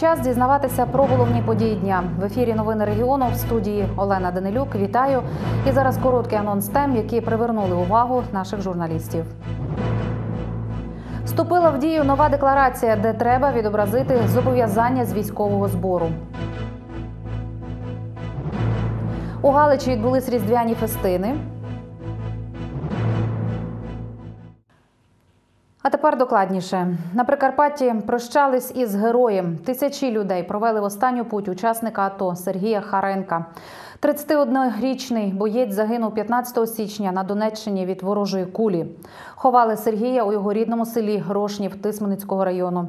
Час дізнаватися про головні події дня. В ефірі новини регіону в студії Олена Данилюк. Вітаю. І зараз короткий анонс тем, які привернули увагу наших журналістів. Вступила в дію нова декларація, де треба відобразити зобов'язання з військового збору. У Галичі відбулись різдвяні фестини. А тепер докладніше. На Прикарпатті прощались із героєм. Тисячі людей провели в останню путь учасника АТО Сергія Харенка. 31-річний боєць загинув 15 січня на Донеччині від ворожої кулі. Ховали Сергія у його рідному селі Грошнів Тисменицького району.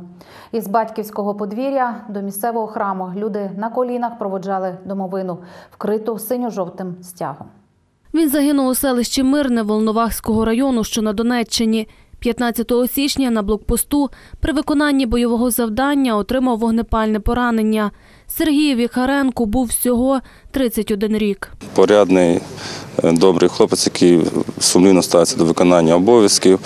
Із батьківського подвір'я до місцевого храму люди на колінах проводжали домовину, вкриту синьо-жовтим стягом. Він загинув у селищі Мирне Волновахського району, що на Донеччині. 15 січня на блокпосту при виконанні бойового завдання отримав вогнепальне поранення. Сергій Віхаренко був всього 31 рік. порядний, е, добрий хлопець, який сумлінно ставиться до виконання обов'язків,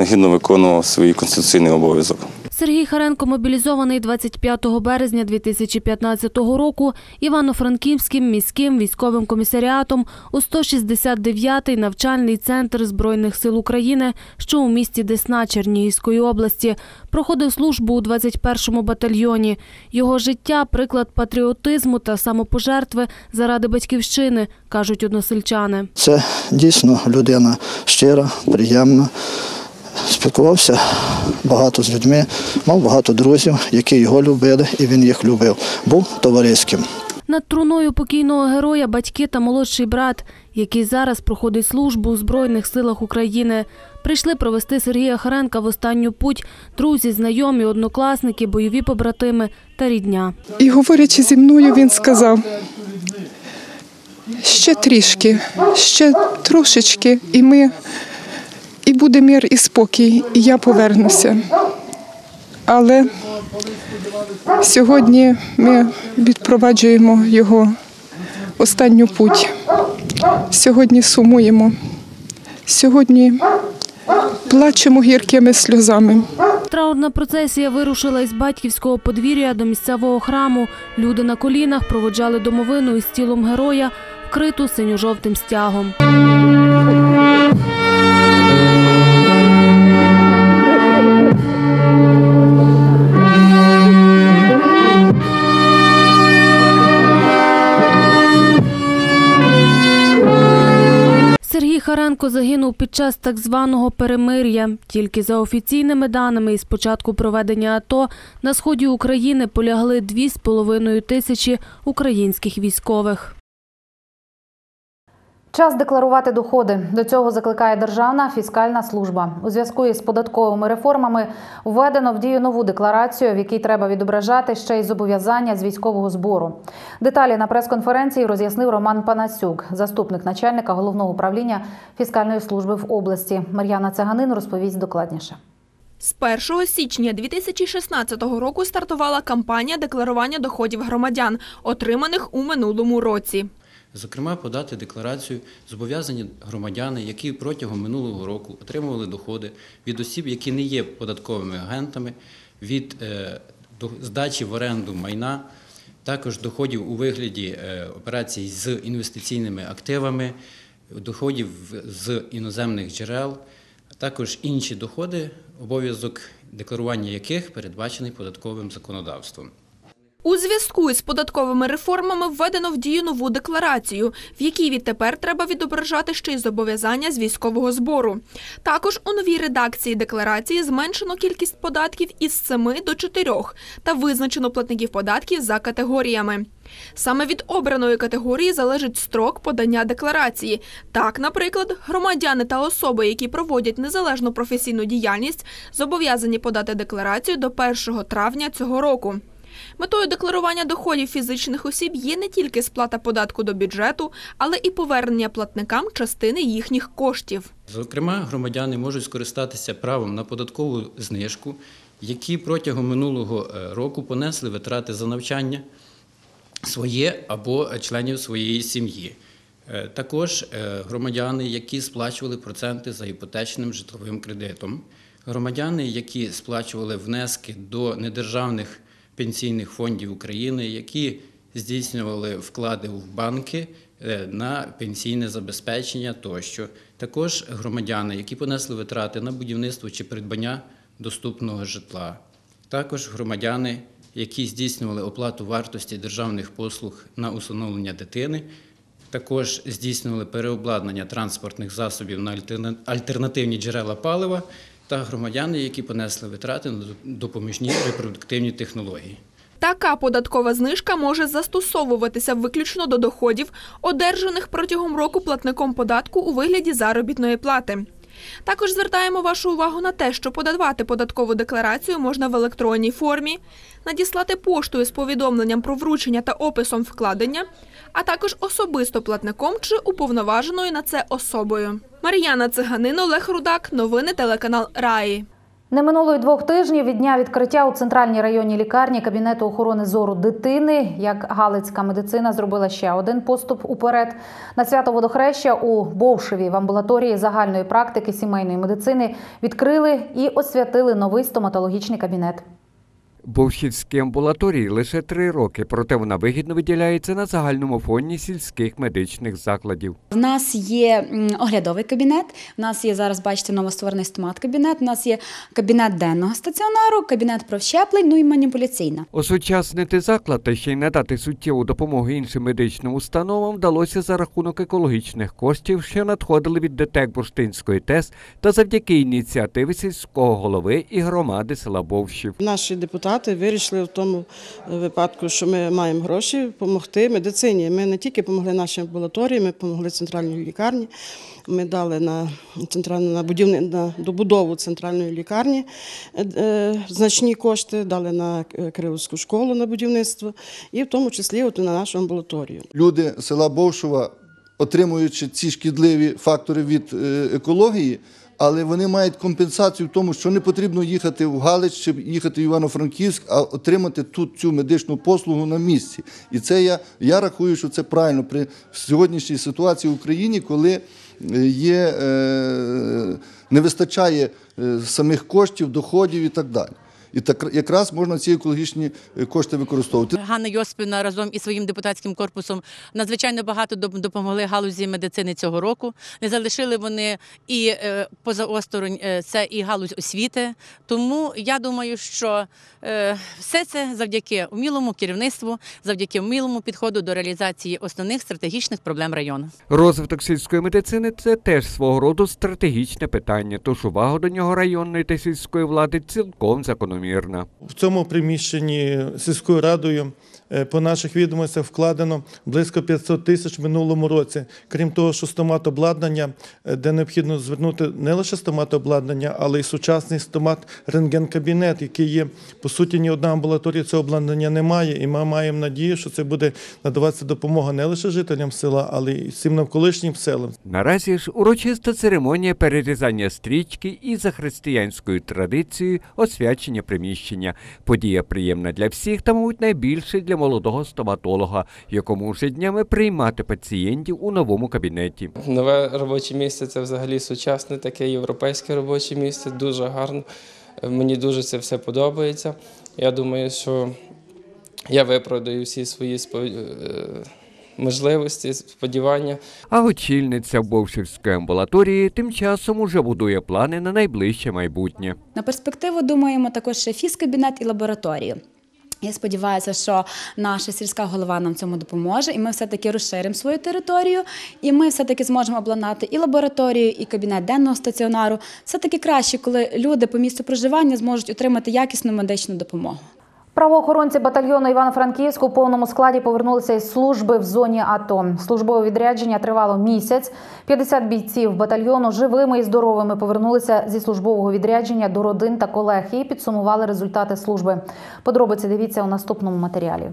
гідно виконував свій конституційний обов'язок. Сергій Харенко мобілізований 25 березня 2015 року Івано-Франківським міським військовим комісаріатом у 169-й навчальний центр Збройних сил України, що у місті Десна Чернігівської області. Проходив службу у 21-му батальйоні. Його життя – приклад патріотизму та самопожертви заради батьківщини, кажуть односельчани. Це дійсно людина щира, приємна. Спілкувався багато з людьми, мав багато друзів, які його любили, і він їх любив. Був товариським. Над труною покійного героя батьки та молодший брат, який зараз проходить службу у Збройних силах України. Прийшли провести Сергія Харенка в останню путь друзі, знайомі, однокласники, бойові побратими та рідня. І говорячи зі мною, він сказав: ще трішки, ще трошечки, і ми, і буде мир і спокій, і я повернуся. Але сьогодні ми відпроваджуємо його останню путь. Сьогодні сумуємо. Сьогодні плачемо гіркими сльозами. Траурна процесія вирушила із батьківського подвір'я до місцевого храму. Люди на колінах проводжали домовину із тілом героя, вкриту синьо-жовтим стягом. Сергій загинув під час так званого перемир'я. Тільки за офіційними даними із початку проведення АТО на сході України полягли 2,5 тисячі українських військових. Час декларувати доходи. До цього закликає Державна фіскальна служба. У зв'язку із податковими реформами введено в дію нову декларацію, в якій треба відображати ще й зобов'язання з військового збору. Деталі на прес-конференції роз'яснив Роман Панасюк, заступник начальника головного управління фіскальної служби в області. Мар'яна Цаганин розповість докладніше. З 1 січня 2016 року стартувала кампанія декларування доходів громадян, отриманих у минулому році. Зокрема, подати декларацію зобов'язані громадяни, які протягом минулого року отримували доходи від осіб, які не є податковими агентами, від е, здачі в оренду майна, також доходів у вигляді е, операцій з інвестиційними активами, доходів з іноземних джерел, а також інші доходи, обов'язок декларування яких передбачений податковим законодавством. У зв'язку із податковими реформами введено в дію нову декларацію, в якій відтепер треба відображати ще й зобов'язання з військового збору. Також у новій редакції декларації зменшено кількість податків із 7 до 4 та визначено платників податків за категоріями. Саме від обраної категорії залежить строк подання декларації. Так, наприклад, громадяни та особи, які проводять незалежну професійну діяльність, зобов'язані подати декларацію до 1 травня цього року. Метою декларування доходів фізичних осіб є не тільки сплата податку до бюджету, але і повернення платникам частини їхніх коштів. Зокрема, громадяни можуть скористатися правом на податкову знижку, які протягом минулого е, року понесли витрати за навчання своє або членів своєї сім'ї. Е, Також е, громадяни, які сплачували проценти за іпотечним житловим кредитом, громадяни, які сплачували внески до недержавних пенсійних фондів України, які здійснювали вклади в банки е, на пенсійне забезпечення тощо. Також громадяни, які понесли витрати на будівництво чи придбання доступного житла. Також громадяни, які здійснювали оплату вартості державних послуг на усиновлення дитини, також здійснювали переобладнання транспортних засобів на альтернативні джерела палива та громадяни, які понесли витрати на допоміжні репродуктивні технології. Така податкова знижка може застосовуватися виключно до доходів, одержаних протягом року платником податку у вигляді заробітної плати. Також звертаємо вашу увагу на те, що подавати податкову декларацію можна в електронній формі, надіслати поштою з повідомленням про вручення та описом вкладення, а також особисто платником чи уповноваженою на це особою. Мар'яна Циганин, Олег Рудак, новини телеканал Раї. Не минуло й двох тижнів від дня відкриття у центральній районній лікарні кабінету охорони зору дитини. Як Галицька медицина зробила ще один поступ уперед. На свято водохреща у Бовшеві в амбулаторії загальної практики сімейної медицини відкрили і освятили новий стоматологічний кабінет. Бовщівській амбулаторії лише три роки, проте вона вигідно виділяється на загальному фоні сільських медичних закладів. В нас є оглядовий кабінет. У нас є зараз, бачите, новостворений стомат-кабінет. У нас є кабінет денного стаціонару, кабінет провщеплень, ну і маніпуляційна. Осучаснити заклад та ще й надати суттєву допомогу іншим медичним установам вдалося за рахунок екологічних коштів, що надходили від ДТЕК Бурштинської ТЕС та завдяки ініціативи сільського голови і громади села Бовщів. Наші депутати вирішили в тому е, випадку, що ми маємо гроші допомогти медицині. Ми не тільки допомогли нашій амбулаторії, ми допомогли центральній лікарні. Ми дали на центральну на будівни на добудову центральної лікарні е, е, значні кошти, дали на е, Кирилівську школу на будівництво, і в тому числі от на нашу амбулаторію. люди села Бовшова, отримуючи ці шкідливі фактори від екології, але вони мають компенсацію в тому, що не потрібно їхати в Галич чи їхати в Івано-Франківськ, а отримати тут цю медичну послугу на місці. І це я, я рахую, що це правильно при сьогоднішній ситуації в Україні, коли е, є, е, не вистачає е, самих коштів, доходів і так далі. І так якраз можна ці екологічні е, кошти використовувати. Ганна Йоспівна разом із своїм депутатським корпусом надзвичайно багато доп- допомогли галузі медицини цього року. Не залишили вони і е, поза осторонь е, це і галузь освіти. Тому я думаю, що все це завдяки вмілому керівництву, завдяки вмілому підходу до реалізації основних стратегічних проблем району. Розвиток сільської медицини це теж свого роду стратегічне питання, тож увага до нього районної та сільської влади цілком закономірна. В цьому приміщенні сільською радою по наших відомостях вкладено близько 500 тисяч минулому році. Крім того, що стоматобладнання, е, де необхідно звернути не лише стоматобладнання, але й сучасний стомат-рентген-кабінет, який є по суті ні одна амбулаторія цього обладнання немає. І ми маємо надію, що це буде надаватися допомога не лише жителям села, але й всім навколишнім селам. Наразі ж урочиста церемонія перерізання стрічки і за християнською традицією освячення приміщення. Подія приємна для всіх та, мабуть, найбільше для молодого стоматолога, якому вже днями приймати пацієнтів у новому кабінеті. Нове робоче місце це взагалі сучасне, таке європейське робоче місце, дуже гарно. Мені дуже це все подобається. Я думаю, що я виправдаю всі свої е, можливості, сподівання. А очільниця Бовшівської амбулаторії тим часом уже будує плани на найближче майбутнє. На перспективу думаємо також ще фізкабінет і лабораторію. Я сподіваюся, що наша сільська голова нам цьому допоможе, і ми все-таки розширимо свою територію, і ми все-таки зможемо обладнати і лабораторію, і кабінет денного стаціонару. Все-таки краще, коли люди по місцю проживання зможуть отримати якісну медичну допомогу. Правоохоронці батальйону Івано-Франківську у повному складі повернулися із служби в зоні АТО. Службове відрядження тривало місяць. 50 бійців батальйону живими і здоровими повернулися зі службового відрядження до родин та колег і підсумували результати служби. Подробиці дивіться у наступному матеріалі.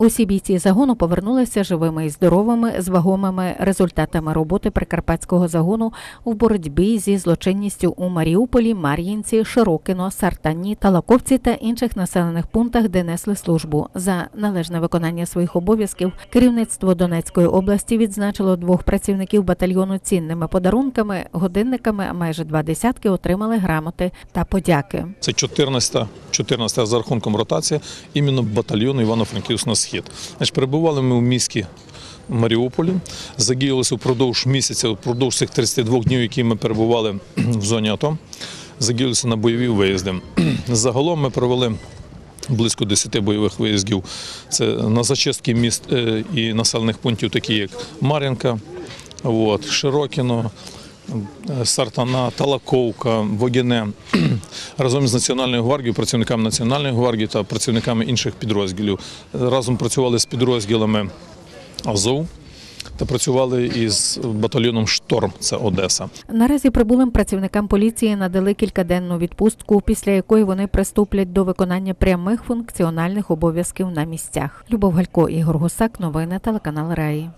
Усі бійці загону повернулися живими і здоровими з вагомими результатами роботи прикарпатського загону в боротьбі зі злочинністю у Маріуполі, Мар'їнці, Широкино, Сартані, Талаковці та інших населених пунктах, де несли службу. За належне виконання своїх обов'язків керівництво Донецької області відзначило двох працівників батальйону цінними подарунками, годинниками. Майже два десятки отримали грамоти та подяки. Це 14-та 14 за рахунком ротації іменно батальйону Івано-Франківськ на схід. Значить, перебували ми в місті Маріуполі, задіялися впродовж місяця, впродовж цих 32 днів, які ми перебували в зоні АТО, задіялися на бойові виїзди. Загалом ми провели близько 10 бойових виїздів. Це на зачистки міст е, і населених пунктів, такі як Мар'їнка, Широкіно, Сартана, Талаковка, Вогіне разом з Національною гвардією, працівниками Національної гвардії та працівниками інших підрозділів. Разом працювали з підрозділами Азов та працювали із батальйоном Шторм, це Одеса. Наразі прибулим працівникам поліції надали кількаденну відпустку, після якої вони приступлять до виконання прямих функціональних обов'язків на місцях. Любов Галько, Ігор Гусак, новини телеканал Раї.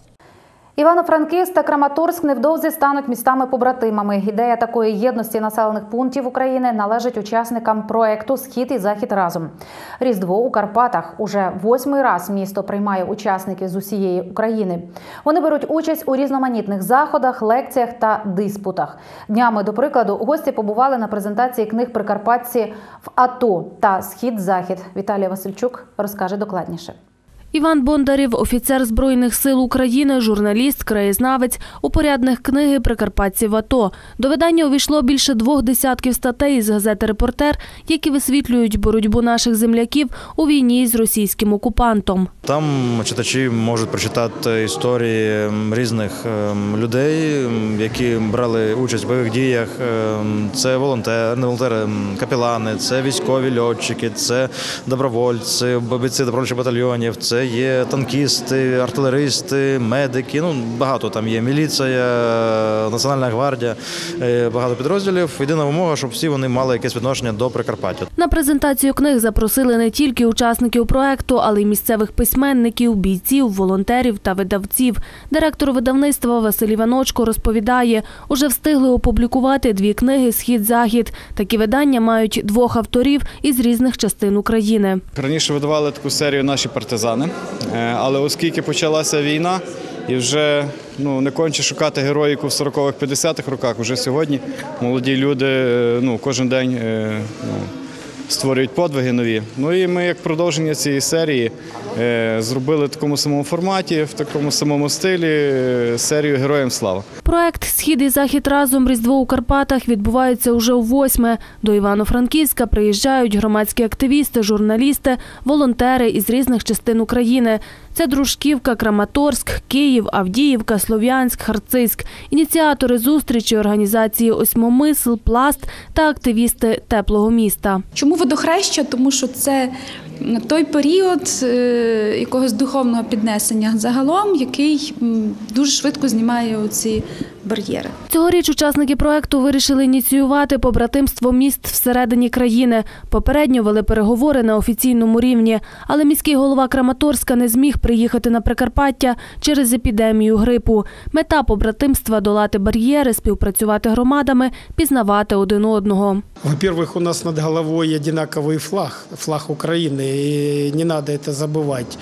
Івано-Франківськ та Краматорськ невдовзі стануть містами-побратимами. Ідея такої єдності населених пунктів України належить учасникам проекту Схід і захід разом. Різдво у Карпатах уже восьмий раз місто приймає учасників з усієї України. Вони беруть участь у різноманітних заходах, лекціях та диспутах. Днями, до прикладу, гості побували на презентації книг Прикарпатці в АТО та Схід-Захід. Віталія Васильчук розкаже докладніше. Іван Бондарів, офіцер Збройних сил України, журналіст, краєзнавець, упорядник книги Прикарпатці в АТО. До видання увійшло більше двох десятків статей із газети Репортер, які висвітлюють боротьбу наших земляків у війні з російським окупантом. Там читачі можуть прочитати історії різних ем, людей, які брали участь в бойових діях. Ем, Це волонтери, не волонтери, м, капелани, це військові льотчики, це добровольці, бійці добровольчих батальйонів, це є танкісти, артилеристи, медики. Ну багато там є міліція, Національна гвардія, е, багато підрозділів. Єдина вимога, щоб всі вони мали якесь відношення до Прикарпаття. На презентацію книг запросили не тільки учасників проекту, але й місцевих письменників, бійців, волонтерів та видавців. Директор видавництва Василь Іваночко розповідає, уже встигли опублікувати дві книги Схід-Захід. Такі видання мають двох авторів із різних частин України. Раніше видавали таку серію наші партизани, але оскільки почалася війна і вже ну, не конче шукати героїку в 40-х, 50-х роках, вже сьогодні молоді люди е, ну, кожен день е, ну, створюють подвиги нові. Ну і ми, як продовження цієї серії, е, зробили в такому самому форматі, в такому самому стилі е, серію Героям слава. Проект Схід і захід разом Різдво у Карпатах відбувається уже у восьме. До Івано-Франківська приїжджають громадські активісти, журналісти, волонтери із різних частин України. Це Дружківка, Краматорськ, Київ, Авдіївка, Слов'янськ, Харцизьк. Ініціатори зустрічі організації Осьмомисл, Пласт та активісти теплого міста. Чому водохреща? Тому що це той період е, якогось духовного піднесення загалом, який м, дуже швидко знімає оці бар'єри. Цьогоріч учасники проекту вирішили ініціювати побратимство міст всередині країни. Попередньо вели переговори на офіційному рівні, але міський голова Краматорська не зміг приїхати на Прикарпаття через епідемію грипу. Мета побратимства долати бар'єри, співпрацювати громадами, пізнавати один одного. Во-первых, у нас над головой одинаковый флаг, флаг Украины, и не надо это забывать.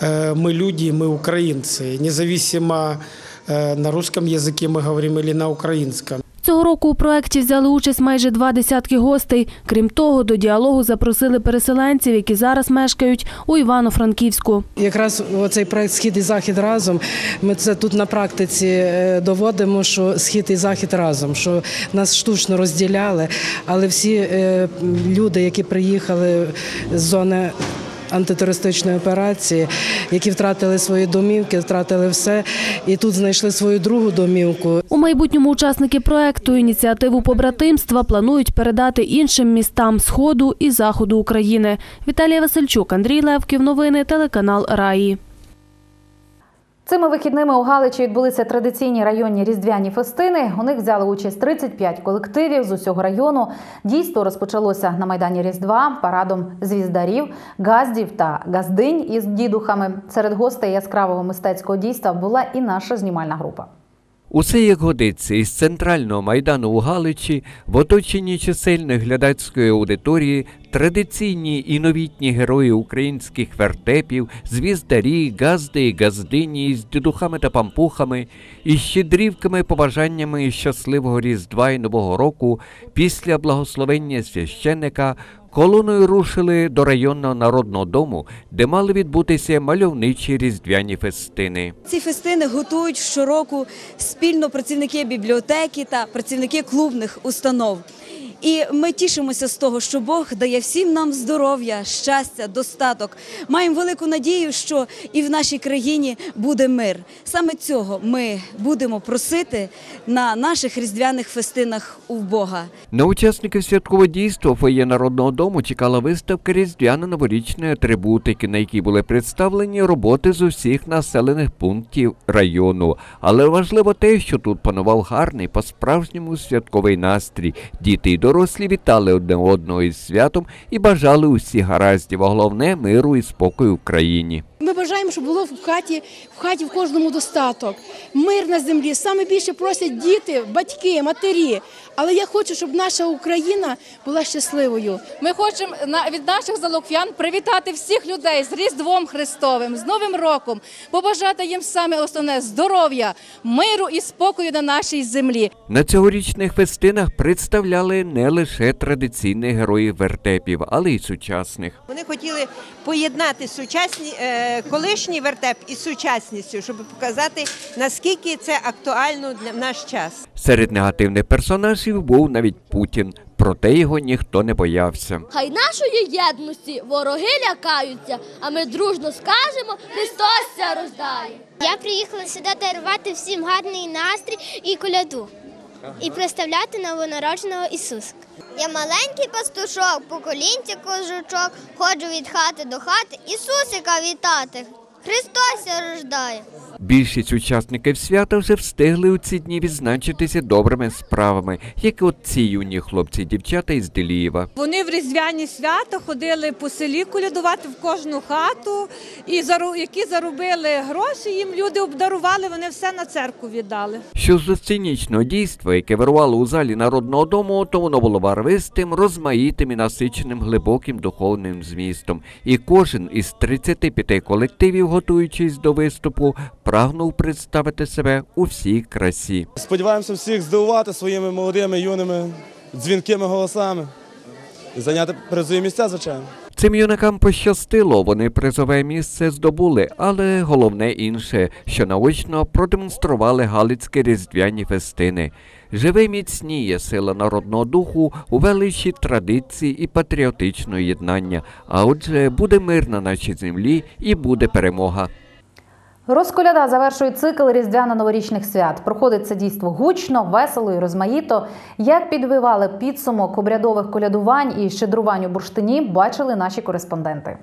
Э, Мы люди, мы украинцы, независимо э, на русском языке мы говорим или на украинском. Цього року у проєкті взяли участь майже два десятки гостей. Крім того, до діалогу запросили переселенців, які зараз мешкають у Івано-Франківську. Якраз оцей проект Схід і захід разом. Ми це тут на практиці е, доводимо, що схід і захід разом, що нас штучно розділяли, але всі е, люди, які приїхали з зони. Антитерористичної операції, які втратили свої домівки, втратили все, і тут знайшли свою другу домівку. У майбутньому учасники проекту ініціативу побратимства планують передати іншим містам Сходу і Заходу України. Віталія Васильчук, Андрій Левків. Новини телеканал Раї. Цими вихідними у Галичі відбулися традиційні районні різдвяні фестини. У них взяли участь 35 колективів з усього району. Дійство розпочалося на майдані Різдва парадом звіздарів, газдів та газдинь із дідухами. Серед гостей яскравого мистецького дійства була і наша знімальна група. Усе як годиться із центрального майдану у Галичі в оточенні чисельної глядацької аудиторії традиційні і новітні герої українських вертепів, звіздарі, газди і газдині з дідухами та пампухами, і щедрівками, побажаннями щасливого Різдва і Нового року після благословення священника колоною рушили до районного народного дому, де мали відбутися мальовничі різдвяні фестини. Ці фестини готують щороку спільно працівники бібліотеки та працівники клубних установ. І ми тішимося з того, що Бог дає всім нам здоров'я, щастя, достаток. Маємо велику надію, що і в нашій країні буде мир. Саме цього ми будемо просити на наших різдвяних фестинах у Бога. На учасників святкового дійства фоє народного дому чекала виставка різдвяно-новорічної атрибутики, на якій були представлені роботи з усіх населених пунктів району. Але важливо те, що тут панував гарний по-справжньому святковий настрій. Діти й дорослі вітали одне одного із святом і бажали усіх гараздів, а головне миру і спокою в країні. Ми бажаємо, щоб було в хаті, в хаті в кожному достаток, мир на землі. Саме більше просять діти, батьки, матері. Але я хочу, щоб наша Україна була щасливою. Ми хочемо на- від наших залокв'ян привітати всіх людей з Різдвом Христовим, з Новим роком, побажати їм саме основне здоров'я, миру і спокою на нашій землі. На цьогорічних фестинах представляли не лише традиційних героїв вертепів, але й сучасних. Вони хотіли поєднати сучасні е, колишній вертеп із сучасністю, щоб показати наскільки це актуально для наш час. Серед негативних персонажів був навіть Путін, проте його ніхто не боявся. Хай нашої єдності вороги лякаються, а ми дружно скажемо Христос ся рождає. Я приїхала сюди дарувати всім гарний настрій і коляду. І представляти новонародженого Ісуса. Я маленький пастушок, по колінці кожучок, ходжу від хати до хати, Ісусика вітати. Христос рождає. Більшість учасників свята вже встигли у ці дні відзначитися добрими справами, як от ці юні хлопці і дівчата із Делієва. Вони в різдвяні свята ходили по селі колядувати в кожну хату, і зару- які заробили гроші, їм люди обдарували, вони все на церкву віддали. Що до сценічного дійства, яке вирувало у залі народного дому, то воно було барвистим, розмаїтим і насиченим глибоким духовним змістом. І кожен із 35 колективів, готуючись до виступу, прагнув представити себе у всій красі. Сподіваємося всіх здивувати своїми молодими, юними, дзвінкими голосами і зайняти призові місця, звичайно. Цим юнакам пощастило, вони призове місце здобули, але головне інше, що наочно продемонстрували галицькі різдвяні фестини. Живе міцніє сила народного духу у величі традиції і патріотичного єднання. А отже, буде мир на нашій землі і буде перемога. Розколяда завершує цикл різдвяно-новорічних свят. Проходить це дійство гучно, весело і розмаїто. Як підвивали підсумок обрядових колядувань і щедрувань у бурштині, бачили наші кореспонденти.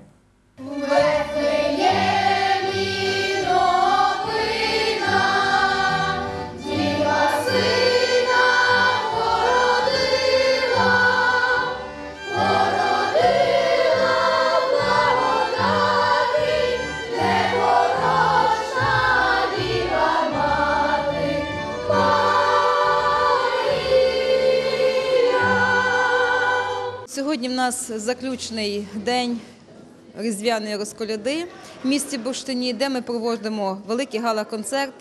Нас заключний день різдвяної розколяди в місті Бурштині, де ми проводимо великий гала-концерт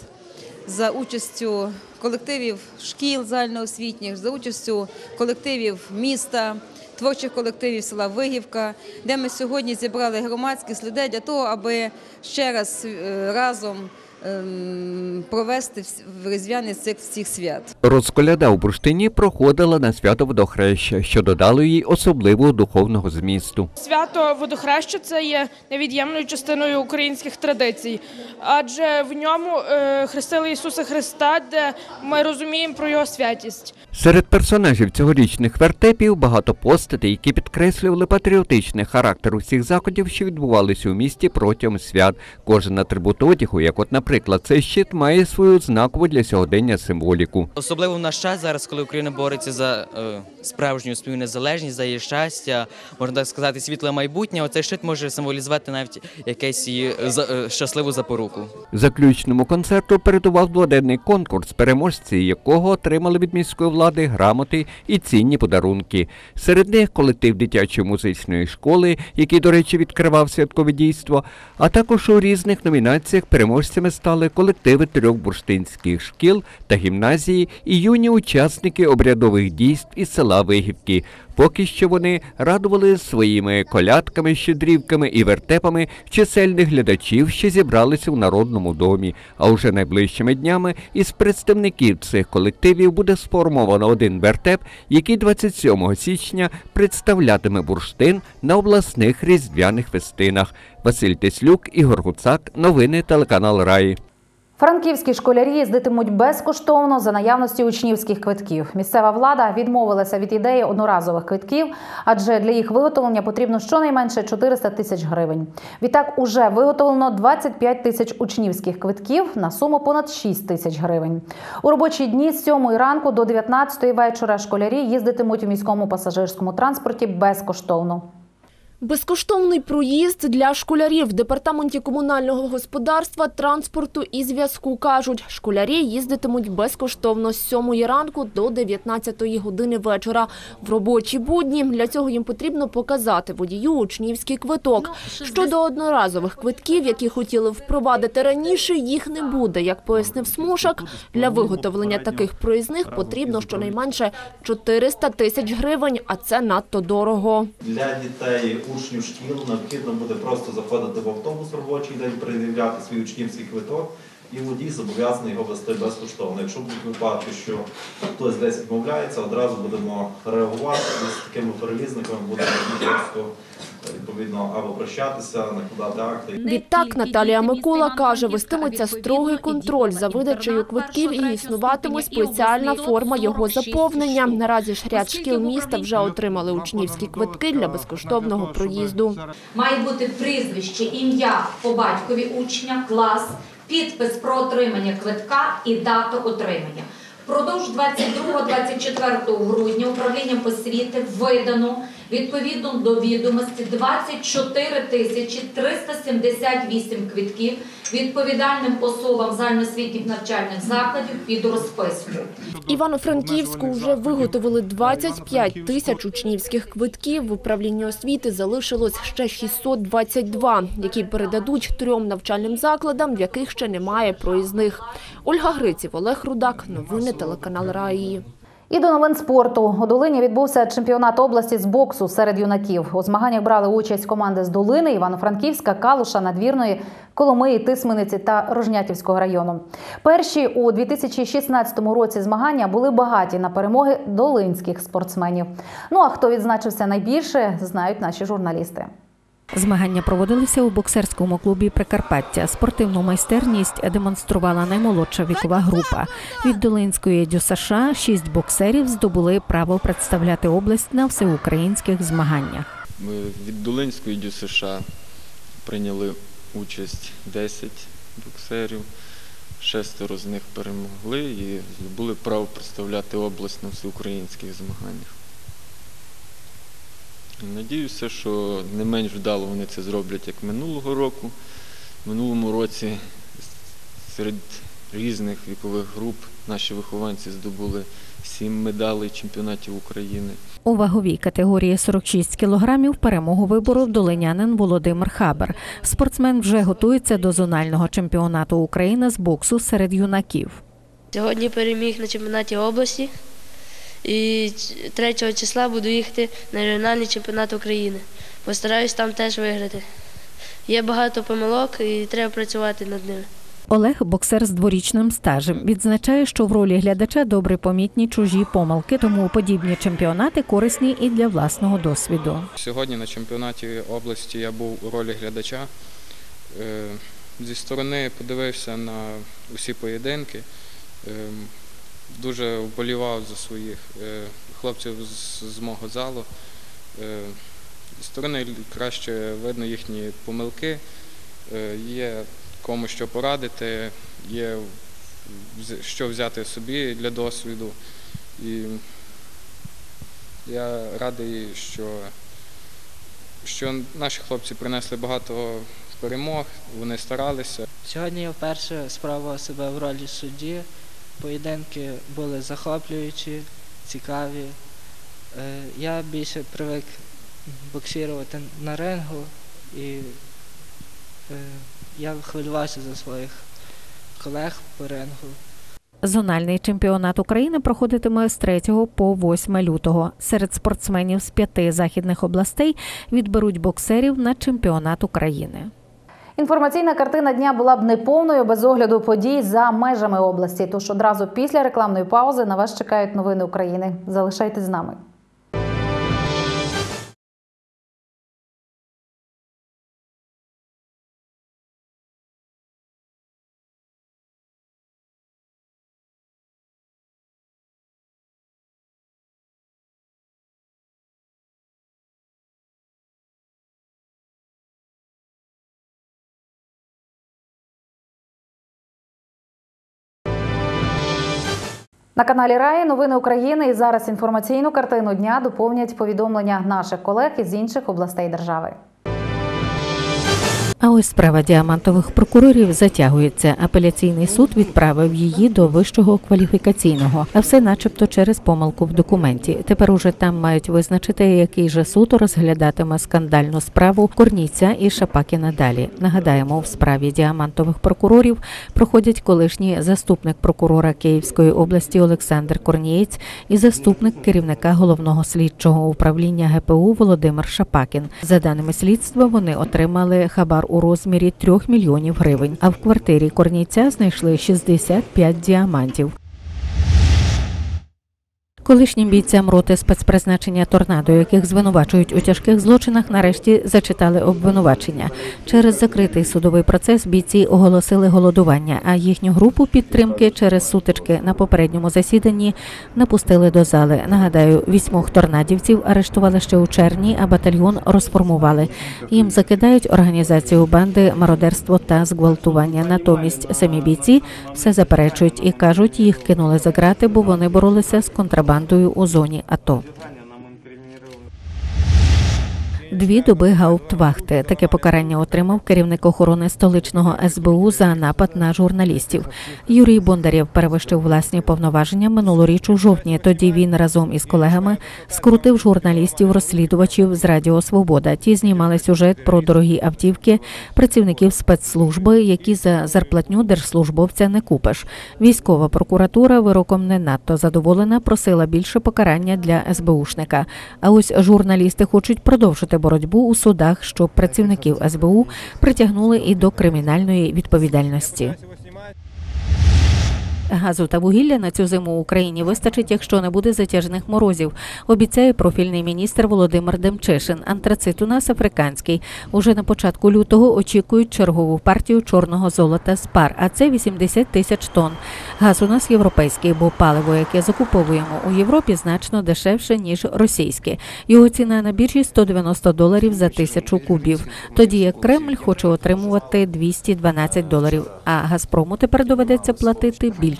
за участю колективів шкіл загальноосвітніх, за участю колективів міста, творчих колективів села Вигівка, де ми сьогодні зібрали громадськість людей для того, аби ще раз е, разом провести вс- в різдвяний цикл всіх свят. Розколяда у бурштині проходила на свято водохреща, що додало їй особливого духовного змісту. Свято водохреща це є невід'ємною частиною українських традицій, адже в ньому е, хрестили Ісуса Христа, де ми розуміємо про його святість. Серед персонажів цьогорічних вертепів багато постатей, які підкреслювали патріотичний характер усіх заходів, що відбувалися у місті протягом свят. Кожен атрибут одягу, як от, наприклад, Наприклад, цей щит має свою знакову для сьогодення символіку. Особливо в наш час зараз, коли Україна бореться за е, справжню свою незалежність, за її щастя, можна так сказати, світле майбутнє. Оцей щит може символізувати навіть якесь її е, за- е, щасливу запоруку. Заключному концерту передував дводенний конкурс, переможці якого отримали від міської влади грамоти і цінні подарунки. Серед них колектив дитячої музичної школи, який, до речі, відкривав святкове дійство, а також у різних номінаціях переможцями стали колективи трьох бурштинських шкіл та гімназії і юні учасники обрядових дійств із села Вигівки. Поки що вони радували своїми колядками, щедрівками і вертепами чисельних глядачів, що зібралися у народному домі. А уже найближчими днями із представників цих колективів буде сформовано один вертеп, який 27 січня представлятиме бурштин на обласних різдвяних фестинах. Василь Теслюк, Ігор Гуцак, новини телеканал Раї. Франківські школярі їздитимуть безкоштовно за наявності учнівських квитків. Місцева влада відмовилася від ідеї одноразових квитків, адже для їх виготовлення потрібно щонайменше 400 тисяч гривень. Відтак уже виготовлено 25 тисяч учнівських квитків на суму понад 6 тисяч гривень. У робочі дні з 7 ранку до 19 вечора школярі їздитимуть у міському пасажирському транспорті безкоштовно. Безкоштовний проїзд для школярів в департаменті комунального господарства, транспорту і зв'язку кажуть, школярі їздитимуть безкоштовно з 7 ранку до 19 години вечора. В робочі будні для цього їм потрібно показати водію учнівський квиток. Щодо одноразових квитків, які хотіли впровадити раніше, їх не буде. Як пояснив Смушак, для виготовлення таких проїзних потрібно щонайменше 400 тисяч гривень, а це надто дорого. Для дітей, учнів шкіл необхідно буде просто заходити в автобус робочий день, пред'являти свій учнівський квиток, і водій зобов'язаний його вести безкоштовно. Якщо будуть випадки, що хтось десь відмовляється, одразу будемо реагувати і з такими перевізниками будемо просто відповідно або прощатися, накладати акти. Відтак Наталія Микола каже, вестиметься строгий контроль за видачею квитків і існуватиме спеціальна форма його заповнення. Наразі ж ряд шкіл міста вже отримали учнівські квитки для безкоштовного проїзду. Має бути прізвище, ім'я по батькові учня, клас, підпис про отримання квитка і дата отримання. Впродовж 22-24 грудня управлінням освіти видано відповідно до відомості 24 тисячі 378 квитків відповідальним особам загальноосвітніх навчальних закладів під розписку. Івано-Франківську вже виготовили 25 тисяч учнівських квитків. В управлінні освіти залишилось ще 622, які передадуть трьом навчальним закладам, в яких ще немає проїзних. Ольга Гриців, Олег Рудак. Новини телеканал Раї. І до новин спорту. У Долині відбувся чемпіонат області з боксу серед юнаків. У змаганнях брали участь команди з Долини, Івано-Франківська, Калуша, Надвірної, Коломиї, Тисмениці та Рожнятівського району. Перші у 2016 році змагання були багаті на перемоги долинських спортсменів. Ну а хто відзначився найбільше, знають наші журналісти. Змагання проводилися у боксерському клубі Прикарпаття. Спортивну майстерність демонструвала наймолодша вікова група. Від Долинської ДЮСШ шість боксерів здобули право представляти область на всеукраїнських змаганнях. Ми від Долинської дю США прийняли участь 10 боксерів, шестеро з них перемогли і здобули право представляти область на всеукраїнських змаганнях. Надіюся, що не менш вдало вони це зроблять, як минулого року. В минулому році серед різних вікових груп наші вихованці здобули сім медалей чемпіонатів України. У ваговій категорії 46 кілограмів перемогу виборов долинянин Володимир Хабер. Спортсмен вже готується до зонального чемпіонату України з боксу серед юнаків. Сьогодні переміг на чемпіонаті області і 3 числа буду їхати на регіональний чемпіонат України. Постараюсь там теж виграти. Є багато помилок і треба працювати над ними. Олег боксер з дворічним стажем. Відзначає, що в ролі глядача добре помітні чужі помилки, тому подібні чемпіонати корисні і для власного досвіду. Сьогодні на чемпіонаті області я був у ролі глядача. Е, Зі сторони подивився на усі поєдинки. Дуже вболівав за своїх е, хлопців з, з мого залу. Е, Зі сторони краще видно їхні помилки. Е, Є кому що порадити, є що взяти собі для досвіду. І я радий, що, що наші хлопці принесли багато перемог, вони старалися. Сьогодні я вперше спробував себе в ролі судді. Поєдинки були захоплюючі, цікаві. Е, Я більше привик боксувати на рингу і е, я хвилювався за своїх колег по рингу. Зональний чемпіонат України проходитиме з 3 по 8 лютого. Серед спортсменів з п'яти західних областей відберуть боксерів на чемпіонат України. Інформаційна картина дня була б неповною без огляду подій за межами області. Тож одразу після рекламної паузи на вас чекають новини України. Залишайтесь з нами. На каналі Раї новини України і зараз інформаційну картину дня доповнять повідомлення наших колег із інших областей держави. А ось справа діамантових прокурорів затягується. Апеляційний суд відправив її до вищого кваліфікаційного, а все, начебто, через помилку в документі. Тепер уже там мають визначити, який же суд розглядатиме скандальну справу Корніця і Шапакіна далі. Нагадаємо, в справі діамантових прокурорів проходять колишній заступник прокурора Київської області Олександр Корнієць і заступник керівника головного слідчого управління ГПУ Володимир Шапакін. За даними слідства, вони отримали хабар у розмірі 3 мільйонів гривень. А в квартирі Корнійця знайшли 65 діамантів. Колишнім бійцям роти спецпризначення торнадо, яких звинувачують у тяжких злочинах, нарешті зачитали обвинувачення. Через закритий судовий процес бійці оголосили голодування, а їхню групу підтримки через сутички на попередньому засіданні напустили до зали. Нагадаю, вісьмох торнадівців арештували ще у червні, а батальйон розформували. Їм закидають організацію банди, мародерство та зґвалтування. Натомість самі бійці все заперечують і кажуть, їх кинули за грати, бо вони боролися з контрабандою у зоні АТО. Дві доби гауптвахти. Таке покарання отримав керівник охорони столичного СБУ за напад на журналістів. Юрій Бондарєв перевищив власні повноваження минулоріч у жовтні. Тоді він разом із колегами скрутив журналістів розслідувачів з Радіо Свобода. Ті знімали сюжет про дорогі автівки працівників спецслужби, які за зарплатню держслужбовця не купиш. Військова прокуратура вироком не надто задоволена, просила більше покарання для СБУшника. А ось журналісти хочуть продовжити боротьбу у судах, щоб працівників СБУ притягнули і до кримінальної відповідальності. Газу та вугілля на цю зиму Україні вистачить, якщо не буде затяжних морозів. Обіцяє профільний міністр Володимир Демчишин. Антрацит у нас африканський. Уже на початку лютого очікують чергову партію чорного золота з пар, а це 80 тисяч тонн. Газ у нас європейський, бо паливо, яке закуповуємо у Європі, значно дешевше ніж російське. Його ціна на біржі 190 доларів за тисячу кубів. Тоді як Кремль хоче отримувати 212 доларів. А Газпрому тепер доведеться платити більше,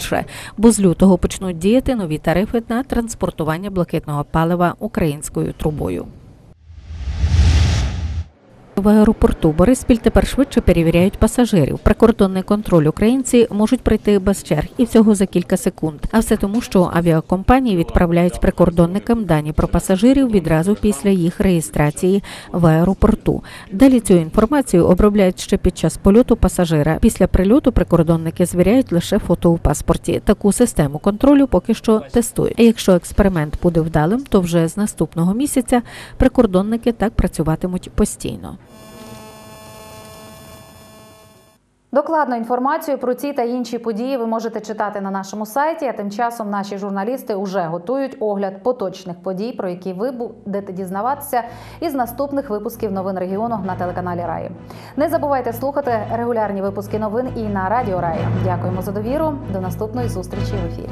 бо з лютого почнуть діяти нові тарифи на транспортування блакитного палива українською трубою. В аеропорту Бориспіль тепер швидше перевіряють пасажирів. Прикордонний контроль українці можуть прийти без черг і всього за кілька секунд. А все тому, що авіакомпанії відправляють прикордонникам дані про пасажирів відразу після їх реєстрації в аеропорту. Далі цю інформацію обробляють ще під час польоту пасажира. Після прильоту прикордонники звіряють лише фото у паспорті. Таку систему контролю поки що тестують. Якщо експеримент буде вдалим, то вже з наступного місяця прикордонники так працюватимуть постійно. Докладну інформацію про ці та інші події ви можете читати на нашому сайті. А тим часом наші журналісти вже готують огляд поточних подій, про які ви будете дізнаватися із наступних випусків новин регіону на телеканалі Раї. Не забувайте слухати регулярні випуски новин і на радіо Раї. Дякуємо за довіру. До наступної зустрічі в ефірі.